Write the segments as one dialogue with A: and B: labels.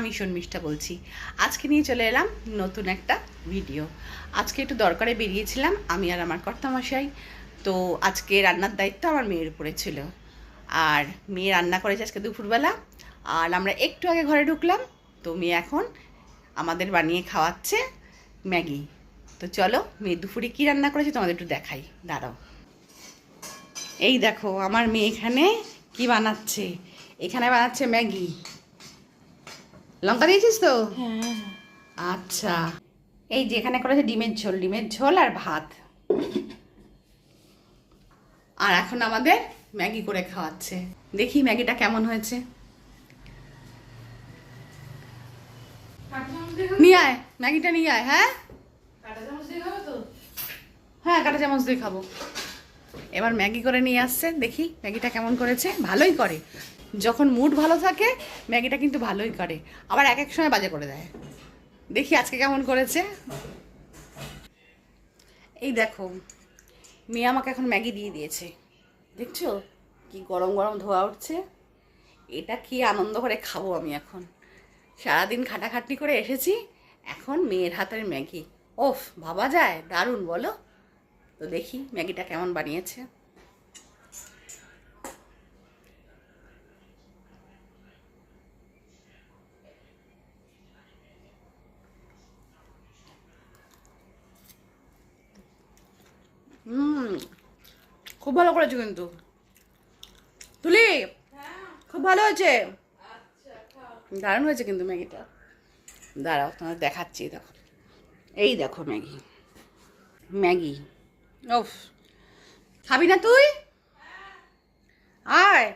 A: আমি শর্মিষ্ঠা বলছি। আজকে নিয়ে চলে এলাম নতুন একটা ভিডিও আজকে একটু দরকারে বেরিয়েছিলাম, আমি আর আমার কর্তামশাই। তো আজকে রান্নার দায়িত্ব আমার মেয়ের উপরে ছিল। আর মেয়ে রান্না করেছে আজকে দুপুরবেলা। আর আমরা একটু আগে ঘরে ঢুকলাম, তো মেয়ে এখন আমাদের বানিয়ে খাওয়াচ্ছে ম্যাগি। তো চলো, মেয়ে দুপুরে কী রান্না করেছে তোমাদের একটু দেখাই। দাঁড়াও। এই দেখো, আমার মেয়ে এখানে কি বানাচ্ছে? এখানে বানাচ্ছে ম্যাগি। লঙ্কা দিয়েছিস তো? আচ্ছা। এই যে এখানে করেছে ডিমের ঝোল ডিমের ঝোল আর ভাত। আর এখন আমাদের ম্যাগি করে খাওয়াচ্ছে। দেখি ম্যাগিটা কেমন হয়েছে। নিয়ে আয় ম্যাগিটা নিয়ে আয় হ্যাঁ? হ্যাঁ কাঁটা চামচ দিয়ে খাব। এবার ম্যাগি করে নিয়ে আসছে দেখি ম্যাগিটা কেমন করেছে। ভালোই করে। যখন মুড ভালো থাকে, ম্যাগিটা কিন্তু ভালোই করে। আবার এক এক সময় বাজে করে দেয়। দেখি আজকে কেমন করেছে। এই দেখো, মেয়ে আমাকে এখন ম্যাগি দিয়ে দিয়েছে। দেখছ? কি গরম গরম ধোয়া উঠছে। এটা কি আনন্দ করে খাব আমি এখন। সারাদিন খাটাখাটনি করে এসেছি, এখন মেয়ের হাতের ম্যাগি। ওফ, ভাবা যায়? দারুণ, বলো। তো দেখি ম্যাগিটা কেমন বানিয়েছে। হুম। খুব ভালো করেছ কিন্তু। তুলি, খুব ভালো হয়েছে? দারুণ হয়েছে কিন্তু ম্যাগিটা। দাঁড়াও তোমার দেখাচ্ছি, দেখো। এই দেখো ম্যাগি। ম্যাগি। ওফ খাবি না তুই? আয়।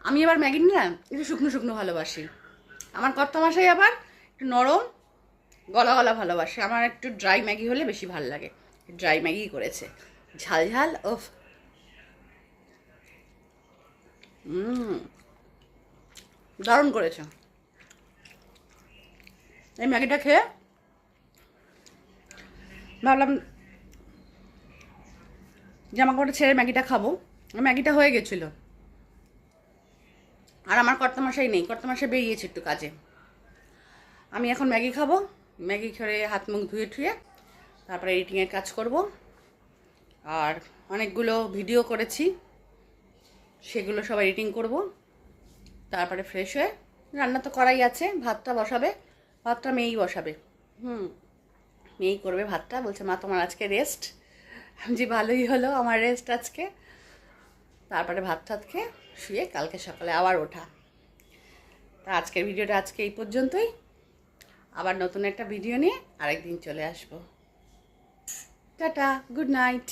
A: আমি এবার ম্যাগি নিলাম একটু শুকনো শুকনো ভালোবাসি। আমার কর্তা আবার একটু নরম গলা গলা ভালোবাসে। আমার একটু ড্রাই ম্যাগি হলে বেশি ভালো লাগে। ড্রাই ম্যাগি করেছে। ঝাল ঝাল ওফ দারুণ করেছে। এই ম্যাগিটা খেয়ে ভাবলাম জামা কাপড় ছেড়ে ম্যাগিটা খাব। ম্যাগিটা হয়ে গেছিল। আর আমার কর্তামশাই নেই। কর্তামশাই বেরিয়েছে একটু কাজে। আমি এখন ম্যাগি খাব। ম্যাগি খেয়ে হাত মুখ ধুয়ে ধুয়ে তারপরে এডিটিংয়ের কাজ করব। আর অনেকগুলো ভিডিও করেছি, সেগুলো সব এডিটিং করব। তারপরে ফ্রেশ হয়ে রান্না তো করাই আছে, ভাতটা বসাবে, ভাতটা মেয়েই বসাবে। হুম, মেয়েই করবে ভাতটা, বলছে, মা, তোমার আজকে রেস্ট জি ভালোই হলো আমার রেস্ট আজকে। তারপরে ভাত টাত খেয়ে শুয়ে কালকে সকালে আবার ওঠা। তা আজকের ভিডিওটা আজকে এই পর্যন্তই। আবার নতুন একটা ভিডিও নিয়ে আরেকদিন চলে আসব। Tata good night